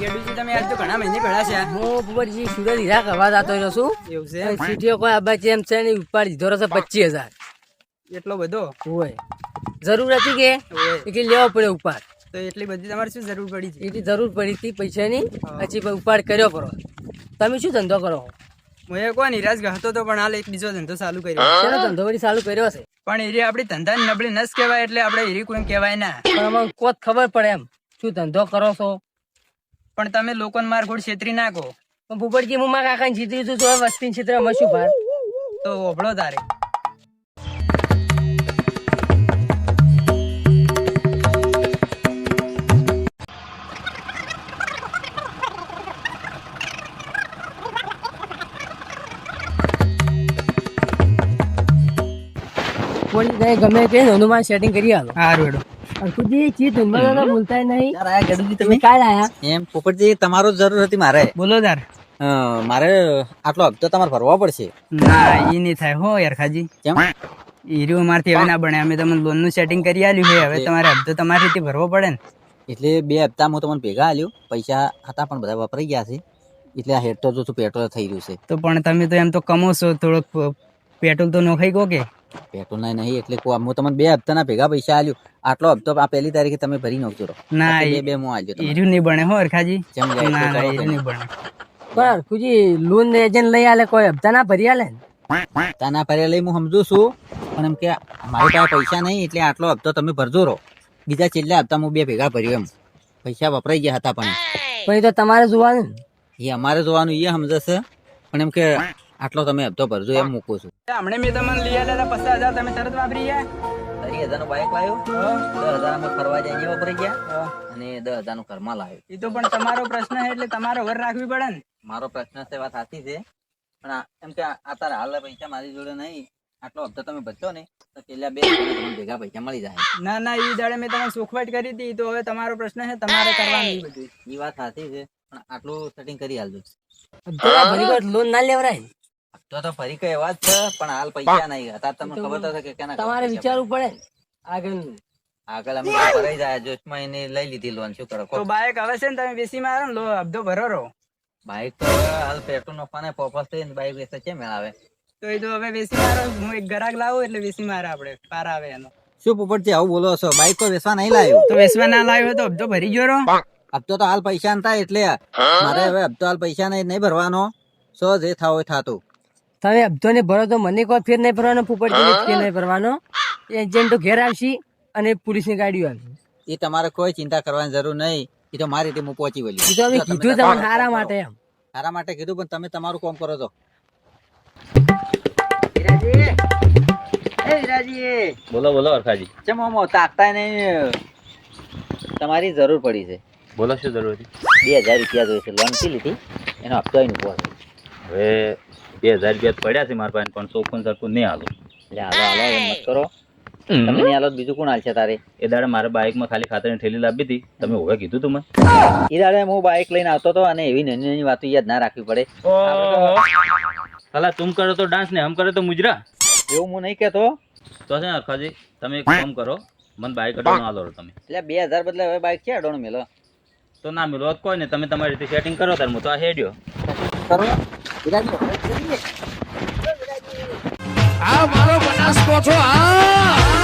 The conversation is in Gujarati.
ગેડુજી તમે આજ તો ઘણા મહિને ભેળા છે. હું ભૂપતજી સુરત હીરા કરવા જતો રહ્યો છું. એવું છે સીટીઓ કોઈ આબાજી એમ છે ને ઉપાડ દીધો રહેશે પચીસ હજાર. એટલો બધો? હોય. જરૂર હતી કે? એટલે લેવો પડે ઉપાડ. તો એટલી બધી તમારે શું જરૂર પડી છે? એટલી જરૂર પડી હતી પૈસાની પછી ઉપાડ કર્યો કરો તમે શું ધંધો કરો હું કોઈ નિરાશ હતો તો પણ હાલ એક બીજો ધંધો ચાલુ કર્યો. ધંધો વળી ચાલુ કર્યો છે પણ એરી આપણી ધંધા નબળી નસ કહેવાય એટલે આપણે એરી કોઈ કહેવાય ના. પણ કોત ખબર પડે એમ. શું ધંધો કરો છો? પણ તમે લોકોને માર ગોળ છેતરી નાખો. પણ ભૂપટજી હું મારા કાકાને જીતી તું તો વસ્તી ક્ષેત્ર અમે શું ભાર. તો ઓભળો તારે. ગમે તે હનુમાન સેટિંગ કરી આલો. હારું હેડો. અર્કુજી ચી ધંધો તો ભૂલતા નહીં. યાર આ ગડુજી તમે? તમે કાલ આયા. એમ પોપટજી તમારો જરૂર હતી મારે. બોલો યાર મારે આટલો હપ્તો તમારે ભરવો પડશે. ના ઈ નહીં થાય. હો યાર ખાજી કેમ? હીરું અમારથી હવે ના બને. અમે તમને લોનનું સેટિંગ કરી આલ્યું છે. હવે તમારે હપ્તો તમારી રીતે ભરવો પડે ને. એટલે બે હપ્તા હું તમને ભેગા આલ્યો પૈસા હતા પણ બધા વપરાઈ ગયા છે. એટલે આ હેડ તો જો પેટ્રોલ થઈ રહ્યું છે. તો પણ તમે તો એમ તો કમો છો. થોડોક પેટ્રોલ તો નોખાઈ ગયો કે? પેટ્રોલ ના નહીં એટલે હું તમને બે હપ્તાના ભેગા પૈસા આલ્યો. આટલો હપ્તો આ પહેલી તારીખે તમે ભરી નાખજો ના એ બે હું આલ્યો એર્યું નહીં બને હો અરખાજી જેમ જાય ના ના કરો નહીં બને. પણ અર્કુજી લોન એજન્ટ લઈ આલે કોઈ હપ્તા ના ભરી આલે તાના ભરી લઈ હું સમજુ છું પણ એમ કે મારી પાસે પૈસા નહીં એટલે આટલો હપ્તો તમે ભરજો રહો. બીજા છેલ્લા હપ્તા હું બે ભેગા ભર્યો એમ. પૈસા વપરાઈ ગયા હતા પણ. પણ એ તો તમારે જોવાનું ને. એ અમારે જોવાનું એ સમજશે. છે પણ એમ કે આટલો તમે હપ્તો ભરજો એમ મૂકું છું. હમણે મેં તમને લઈ આવ્યા હતા પચાસ હજાર તમે તરત વાપરી ગયા? તરી હજારનું બાઇક લાવ્યો દસ હજાર અમે ફરવા જાય અહીંયા વપરાઈ ગયા. અને દસ હજારનું ઘરમાં લાવ્યો એ તો પણ તમારો પ્રશ્ન છે એટલે તમારે વર રાખવી પડે ને. મારો પ્રશ્ન છે વાત સાચી છે. પણ આ- એમ કે આ તારા હાલ પૈસા મારી જોડે નહીં. આટલો હપ્તો તમે ભરશો ને તો પેલા બે ભેગા પૈસા મળી જાય. ના ના એ દાડે મેં તમને સુખવાટ કરી હતી. તો હવે તમારો પ્રશ્ન છે તમારે કરવાનું ઈ બધું. એ વાત સાચી છે પણ આટલું સેટિંગ કરી હાલજો લોન ના લેવરાય ને. હપ્તો તો ફરી કઈ વાત છે? પણ હાલ પૈસા નહીં. હતા તમને ખબર તો કે કેના તમારે વિચારવું પડે. આગળ. આગળ અમે ભરાઈ જાય. જોશમાં એને લઈ લીધી લોન શું કરો? તો બાઈક હવે છે ને તમે બેસી મારો ને લો અબધો ભરો રહો. બાઈક તો હાલ પેટ્રોલ નફાને પોપસ થઈને બાઈક વેસે છે મેળાવે તો એ તો હવે બેસી મારો. હું એક ગ્રાહક લાવું એટલે બેસી મારે આપણે. પાર આવે એનો. શું પોપટજી આવું બોલો છો? બાઈક તો વેસવા નહીં લાવ્યો તો વેસવા ના લાવ્યો તો અબધો ભરી ગયો રહો. હપ્તો તો હાલ પૈસા નતા એટલે મારે હવે હપ્તો હાલ પૈસા નહીં નહીં ભરવાનો. સો જે થાવ હોય થાતું. તમે અબધો ને ભરો તો મને કોઈ ફેર નહીં ભરવાનો પોપટજી ફેર નહીં ભરવાનો. એજન્ટો ઘેર આવશે અને પોલીસની ગાડીઓ આવશે. એ તમારે કોઈ ચિંતા કરવાની જરૂર નહીં. એ તો મારી રીતે હું પહોંચી વળ્યું. એ તો અમે કીધું તમને સારા માટે એમ. સારા માટે કીધું પણ તમે તમારું કામ કરો તો. બોલો બોલો અરખાજી. ચમ આમ તાકતા નહીં. તમારી જરૂર પડી છે. બોલો શું જરૂર હતી? બે હજાર રૂપિયા જોઈએ છે લોન લીધી એનો હપ્તો અહીં ઊભો હવે બે હજાર રૂપિયા પડ્યા છે મારા પાસે પણ ચોખ્ખું સરખું નહીં હાલો. એટલે હાલો હાલો એમ મત કરો. તમે નહીં હાલો બીજું કોણ હાલશે તારે? એ દાડે મારા બાઇકમાં ખાલી ખાતરની થેલી લાવી હતી. તમે હવે કીધું તું મને. એ દાડે હું બાઇક લઈને આવતો હતો અને એવી નાની નાની વાતો યાદ ના રાખવી પડે. સાલા તુમ કરો તો ડાન્સ ને હમ કરે તો મુજરા. એવું હું નહીં કહેતો. તો છે ને અરખાજી તમે એક કામ કરો મને બાઇક અડાનો હાલો તમે. એટલે બે હજાર બદલે હવે બાઇક છે અડોણ મેલો? તો ના મેલો કોઈ ને તમે તમારી રીતે સેટિંગ કરો તાર હું તો આ હેડ્યો. કરો. આ મારો બનાસકોઠો આ.